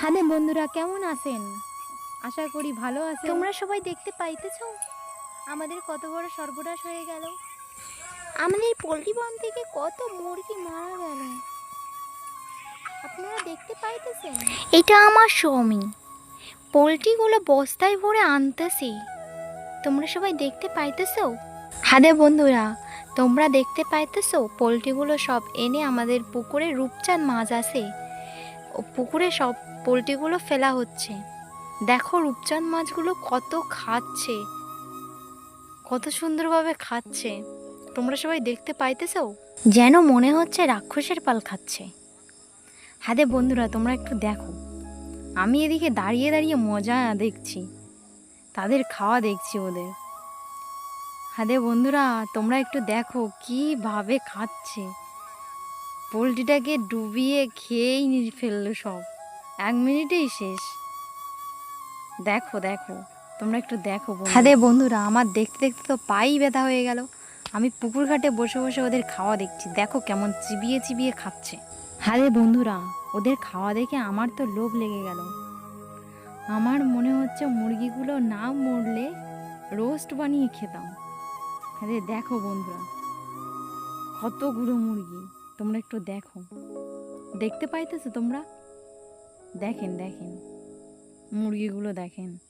হ্যাঁ বন্ধুরা কেমন আছেন? আশা করি ভালো আছেন। তোমরা সবাই দেখতে পাইতেছো? আমাদের কত বড় সর্বনাশ হয়ে গেল। আমাদের পোলট্রি ফার্ম থেকে কত মুরগি মারা গেল। আপনারা দেখতে পাইতেছেন? এটা আমার স্বামী। পোলট্রিগুলো বস্তায় ভরে আনতেছি। তোমরা সবাই দেখতে পাইতেছো? হাদে বন্ধুরা তোমরা দেখতে পাইতেছো? পোলট্রিগুলো সব এনে আমাদের পুকুরে রূপচাঁদ মাছ আছে। পুকুরে সব পোলট্রিগুলো ফেলা হচ্ছে। দেখো রূপচাঁদ মাছগুলো কত খাচ্ছে। কত সুন্দরভাবে খাচ্ছে। তোমরা সবাই দেখতে পাইতেছো? যেন মনে হচ্ছে রাক্ষসের পাল খাচ্ছে। হাদে বন্ধুরা, তোমরা একটু দেখো। আমি এদিকে দাঁড়িয়ে দাঁড়িয়ে মজা দেখছি। তাদের খাওয়া দেখছি ওদের। হাদে বন্ধুরা, তোমরা একটু দেখো কীভাবে খাচ্ছে। পোলট্রিটাকে ডুবিয়ে খেয়েই ফেলল সব। এক মিনিটেই শেষ। দেখো দেখো তোমরা একটু দেখো হাদে বন্ধুরা আমার দেখতে দেখতে তো পাই ব্যথা হয়ে গেল। আমি পুকুর ঘাটে বসে বসে ওদের খাওয়া দেখছি। দেখো কেমন চিবিয়ে চিবিয়ে খাচ্ছে। হারে বন্ধুরা ওদের খাওয়া দেখে আমার তো লোভ লেগে গেল। আমার মনে হচ্ছে মুরগিগুলো না মরলে রোস্ট বানিয়ে খেতাম। আরে দেখো বন্ধুরা কতগুলো মুরগি। তোমরা একটু দেখো। দেখতে পাইতেছো তোমরা? দেখেন দেখেন। মুরগিগুলো দেখেন।